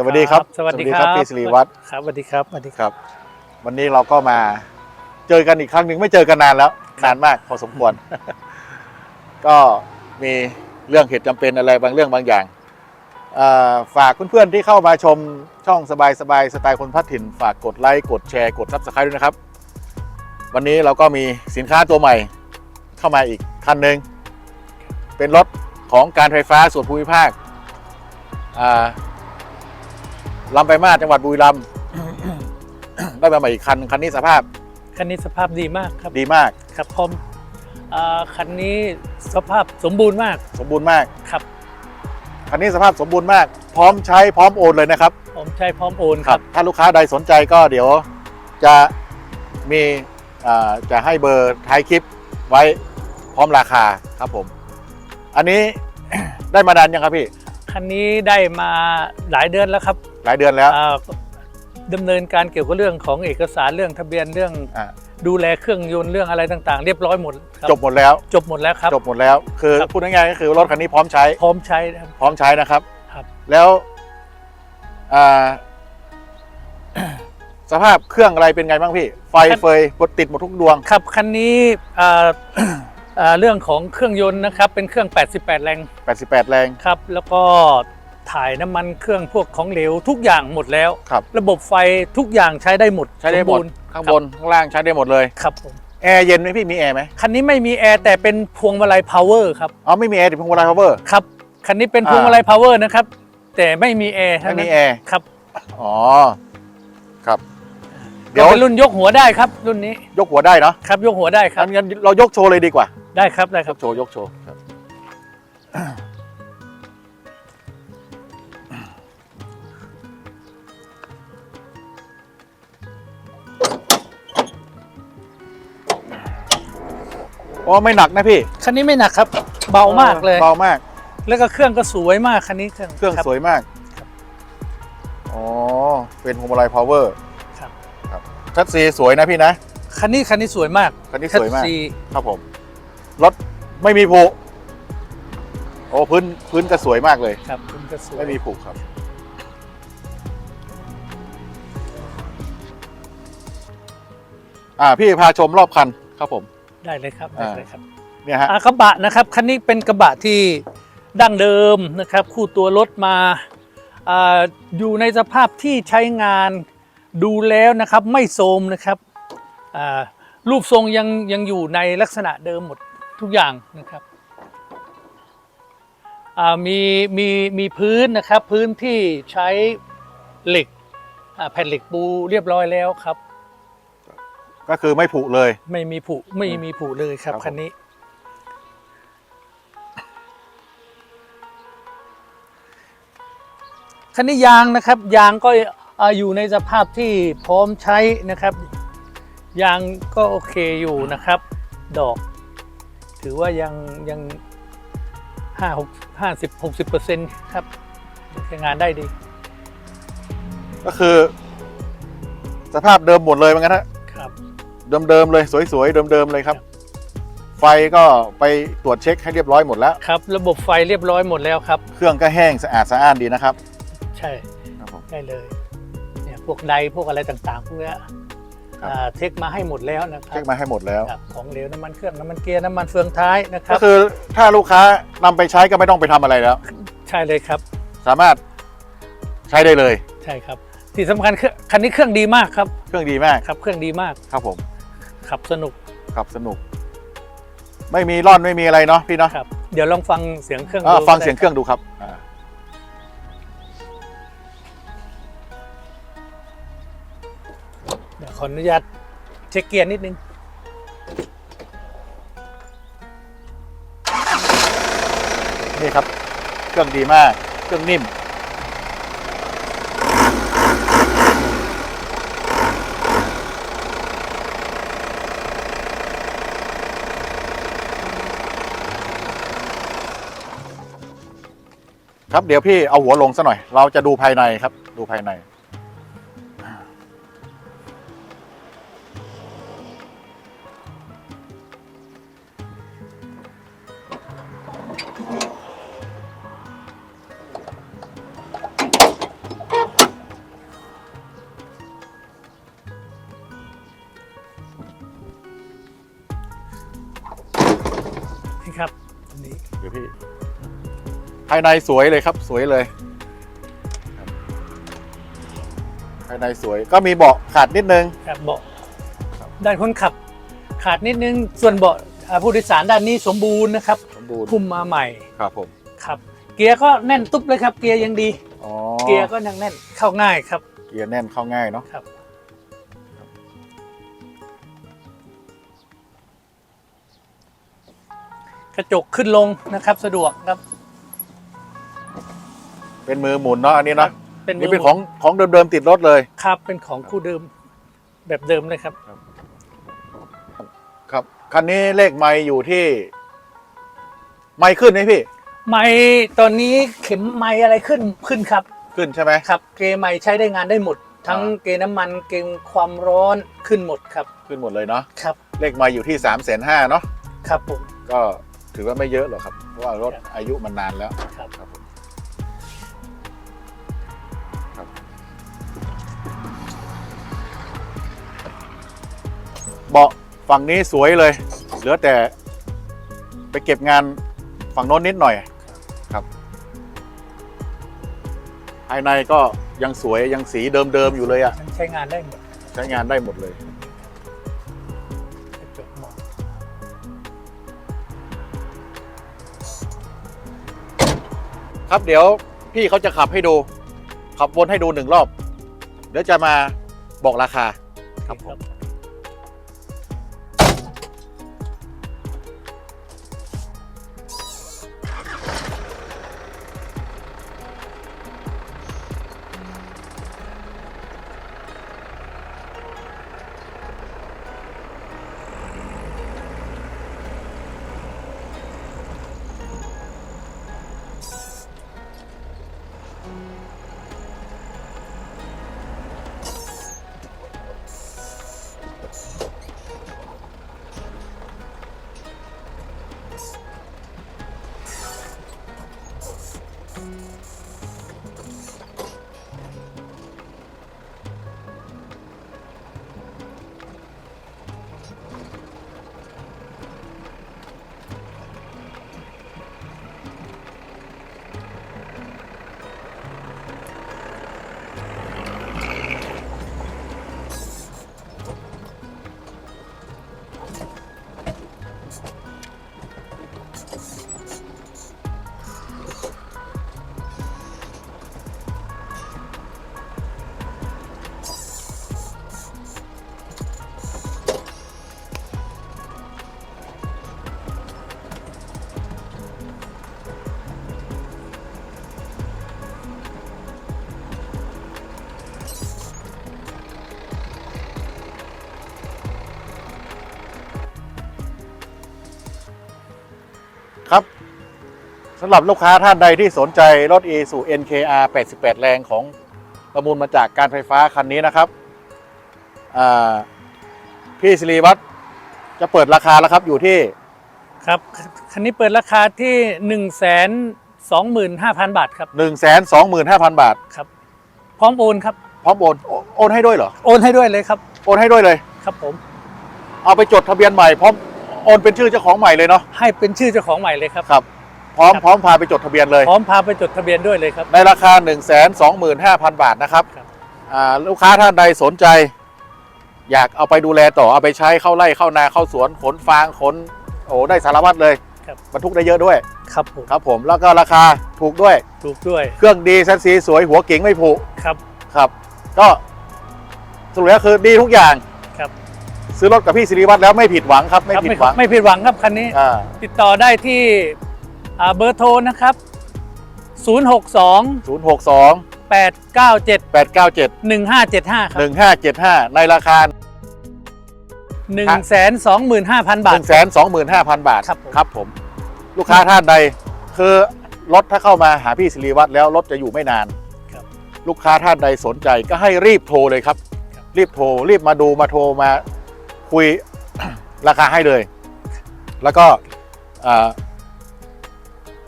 สวัสดีครับ สวัสดีครับพี่สิริวัตรครับสวัสดีครับสวัสดีครับครับ วันนี้เราก็มาเจอกันอีกครั้งหนึ่งไม่เจอกันนานแล้วนานมากพอสมควร ก็มีเรื่องเหตุจำเป็นอะไรบางเรื่องบางอย่างเอ่อฝากเพื่อนๆที่เข้ามาชมช่องสบายสบายๆสไตล์คนพัดถิ่น ฝากกดไลค์กดแชร์กดซับสไครต์ด้วยนะครับ วันนี้เราก็มีสินค้าตัวใหม่เข้ามาอีกคันหนึ่งเป็นรถของการไฟฟ้าส่วนภูมิภาคอ่า ลำไปางมาศจังหวัดบุรีรัมย์ ได้มาใหม่อีกคันคันนี้สภาพคันนี้สภาพดีมากครับดีมากครับพร้อมอ่าคันนี้สภาพสมบูรณ์มากสมบูรณ์มาก ครับ คันนี้สภาพสมบูรณ์มาก พร้อมใช้พร้อมโอนเลยนะครับ ผมใช้พร้อมโอนครับ ถ้าลูกค้าใดสนใจก็เดี๋ยวจะมีอ่าจะให้เบอร์ท้ายคลิปไว้พร้อมราคาครับผม อันนี้ ได้มานานยังครับพี่ คันนี้ได้มาหลายเดือนแล้วครับ หลายเดือนแล้ว อ่าดำเนินการเกี่ยวกับเรื่องของเอกสารเรื่องทะเบียนเรื่องอ่า ดูแลเครื่องยนต์เรื่องอะไรต่างๆ เรียบร้อยหมดครับจบหมดแล้ว จบหมดแล้วครับ จบหมดแล้ว คือครับ พูดง่ายๆก็คือรถคันนี้พร้อมใช้ พร้อมใช้นะครับ พร้อมใช้นะครับ ครับ แล้วอ่า สภาพเครื่องอะไรเป็นไงบ้างพี่ ไฟเฟยบดติดหมดทุกดวง ครับคันนี้อ่า อ่าเรื่องของเครื่องยนต์นะครับเป็นเครื่อง 88 แรง88 แรง ครับแล้วก็ ถ่ายน้ำมันเครื่องพวกของเหลวทุกอย่างหมดแล้ว ครับ ระบบไฟทุกอย่างใช้ได้หมดใช้ได้หมด สบูรณ์ข้างบนข้างล่างใช้ได้หมดเลย ครับผมแอร์เย็นไหมพี่มีแอร์ไหมคันนี้ไม่มีแอร์แต่เป็นพวงมาลัยพาวเวอร์ครับอ๋อไม่มีแอร์แต่พวงมาลัยพาวเวอร์ครับคันนี้เป็นอ่าพวงมาลัยพาวเวอร์นะครับ แต่ไม่มีแอร์เท่าไม่นั้มีนแอร์ครับอ๋อครับเดี๋เดี๋ยยววเป็นรุ่นยกหัวได้ครับ รุ่นนี้ยกหัวได้เนาะครับยกหัวได้ครับงั้นงั้นเรายกโชว์เลยดีกว่าได้ครับได้คยรับกโชว์ยกโชว์ครับ อ๋อไม่หนักนะพี่คันนี้ไม่หนักครับ เบามากเลย เบามาก แล้วก็เครื่องก็สวยมากคันนี้เครื่องเครื่องบสวยมากอ๋อเป็นพวงมาลัยพาวเวอร์ครับครับชัดซีสวยนะพี่นะคันนี้คันนี้สวยมากคันนี้สวยมากแท็กซี่ครับผมรถไม่มีผุโอ้พื้นพื้นก็สวยมากเลยครับคุณก็สวยไม่มีผุครับอ่าพี่พาชมรอบคันครับผม ได้เลยครับได้เลยครับเนี่ยฮะอ่ากระบะนะครับคันนี้เป็นกระบะที่ดั้งเดิมนะครับ คู่ตัวรถมาอาอยู่ในสภาพที่ใช้งานดูแล้วนะครับ ไม่โทรมนะครับอ่ารูปทรงยังยังอยู่ในลักษณะเดิมหมดทุกอย่างนะครับอ่ามีมีมีพื้นนะครับ พื้นที่ใช้เหล็กอ่าแผ่นเหล็กปูเรียบร้อยแล้วครับ ก็คือไม่ผุเลย ไม่มีผุไม่มีผุเลยครับครับผม คันนี้ คันนี้ยางนะครับ ยางก็เอ่ออยู่ในสภาพที่พร้อมใช้นะครับ ยางก็โอเคอยู่นะครับ ดอก ถือว่ายังยังห้าหกห้าสิบหกสิบเปอร์เซ็นต์ครับใช้งานได้ดี ก็คือ สภาพเดิมหมดเลยมันกันฮะครับ เดิมๆเลยสวยๆเดิมๆเลยครับ ไฟก็ไปตรวจเช็คให้เรียบร้อยหมดแล้ว ครับ ระบบไฟเรียบร้อยหมดแล้วครับ เครื่องก็แห้งสะอาดสะอ้านดีนะครับ ใช่ครับผมได้เลยเนี่ยพวกไดพวกอะไรต่างๆพวกเนี้ยครับ อ่าเทคมาให้หมดแล้วนะครัเช็บคมาให้หมดแล้ว ครับของเหลวน้ำมันเครื่องน้ำมันเกียร์น้ำมันเฟืองท้ายนะครัก็บ คือถ้าลูกค้านำไปใช้ก็ไม่ต้องไปทำอะไรแล้ว ใช่เลยครับ สามารถใช้ได้เลย ใช่ครับ ที่สำคัญคือคันนี้เครื่องดีมากครับเครื่องดีมากครับ เครื่องดีมาก ครับผม ขับสนุกขับสนุก ไม่มีร่อนไม่มีอะไรเนาะพี่เนาะครับ เดี๋ยวลองฟังเสียงเครื่องอ่าดูฟังก็ได้เสียงเครื่องดูครับอ่าเดี๋ยวขออนุญาตเช็คเกียร์นิดนึง นี่ครับ เครื่องดีมาก เครื่องนิ่ม ครับเดี๋ยวพี่เอาหัวลงซะหน่อย เราจะดูภายในครับ ดูภายในค ภายในสวยเลยครับสวยเลยครับภายในสวยก็มีเบาะขาดนิดนึงครับเบาะครับด้านคนขับ ขาดนิดนึงส่วนเบาะอ่าผู้โดยสารด้านนี้สมบูรณ์นะครับสมบูรณ์พุ่มมาใหม่ครับผมครับเกียร์ก็แน่นตุ๊บเลยครับ เกียร์ยังดีอ๋อเกียร์ก็ยังแน่นเข้าง่ายครับ เกียร์แน่นเข้าง่ายเนาะครับกระจกขึ้นลงนะครับสะดวกครับ เป็นมือหมุนเนาะอันนี้เนาะเป็นนี่เป็นของของเดิมๆติดรถเลย ครับเป็นของคู่เดิมแบบเดิมเลยครับ ครับคันนี้เลขไม่อยู่ที่ ไม่ขึ้นไหมพี่ ไม้ตอนนี้เข็มไม้อะไรขึ้นขึ้นครับ ขึ้นใช่ไหม ครับเกไม้ใช้ได้งานได้หมด ทั้งอ่า เกน้ำมันเกมความร้อนขึ้นหมดครับขึ้นหมดเลยเนาะครับเลขไม่อยู่ที่3ามแสนห้าเนาะครับผม ก็ถือว่าไม่เยอะหรอกครับ เพราะว่ารถอายุมันนานแล้วครับ ครับผม เบาะฝั่งนี้สวยเลย เหลือแต่ไปเก็บงานฝั่งโน้นนิดหน่อยครับภายในก็ยังสวยยังสีเดิมๆอยู่เลยอะมันใช้งานได้หมดใช้งานได้หมดเลย กระจกมองครับเดี๋ยวพี่เขาจะขับให้ดู ขับวนให้ดูหนึ่งรอบ เดี๋ยวจะมาบอกราคา ครับผม สำหรับลูกค้าท่านใดที่สนใจรถ e s u NKR 88 แรงของประมูลมาจากการไฟฟ้าคันนี้นะครับอ่าพี่สิริวัตรจะเปิดราคาแล้วครับอยู่ที่ครับคันนี้เปิดราคาที่1นึ่งแสนสองหมื่นห้าพันบาทครับ125,000บาทครับ พร้อมโอนครับพร้อมโอนโอโอนให้ด้วยเหรอโอนให้ด้วยเลยครับ โอนให้ด้วยเลยครับผม เอาไปจดทะเบียนใหม่พร้อมโอนเป็นชื่อเจ้าของใหม่เลยเนาะให้เป็นชื่อเจ้าของใหม่เลยครับครับ พร้อมครับพร้อมพาไปจดทะเบียนเลย พร้อมพาไปจดทะเบียนด้วยเลยครับ ในราคา 1 2 5 0 0 0 บาทนะครับครับ อ่าลูกค้าท่านใดสนใจ อยากเอาไปดูแลต่อเอาไปใช้เข้าไร่เข้านาเข้าสวนขนฟางขนโอ้ได้สารพัดเลยครับ บรรทุกได้เยอะด้วยครับผมครับผมแล้วก็ราคาถูกด้วยถูกด้วยเครื่องดีแซนซีสวยหัวเก๋งไม่ผุครับ ครับ ก็สรุปแล้วคือดีทุกอย่างครับ ซื้อรถกับพี่สิริวัตรแล้วไม่ผิดหวังครับไม่ครับผิดหวังไม่ผิดหวังครับคันนี้ อ่าติดต่อได้ที่อ่า เบอร์โทรนะครับ 062ศูนย์หกสอง897แปดเก้าเจ็ด1575หนึ่งห้าเจ็ดห้าในราคา 125,000 บาหทนึ่งแสนสองหมื่นห้าพันบาท ครับผม ครับผม ลูกค้าท่านใด คือรถถ้าเข้ามาหาพี่สิริวัตรแล้วรถจะอยู่ไม่นาน ครับ ลูกค้าท่านใดสนใจก็ให้รีบโทรเลยครับครับรีบโทร รีบมาดูมาโทรมาคุยราคาให้เลย แล้วก็อ่า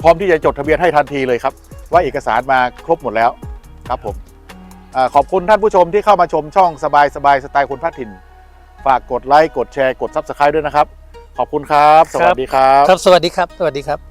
พร้อมที่จะจดทะเบียนให้ทันทีเลยครับ ว่าเอกสารมาครบหมดแล้วครับผมอาขอบคุณท่านผู้ชมที่เข้ามาชมช่องสบายสบายสไตล์คนพัดถิ่น ฝากกดไลค์กดแชร์กด Subscribe ด้วยนะครับ ขอบคุณครับ สวัสดีครับ ครับ สวัสดีครับ สวัสดีครับ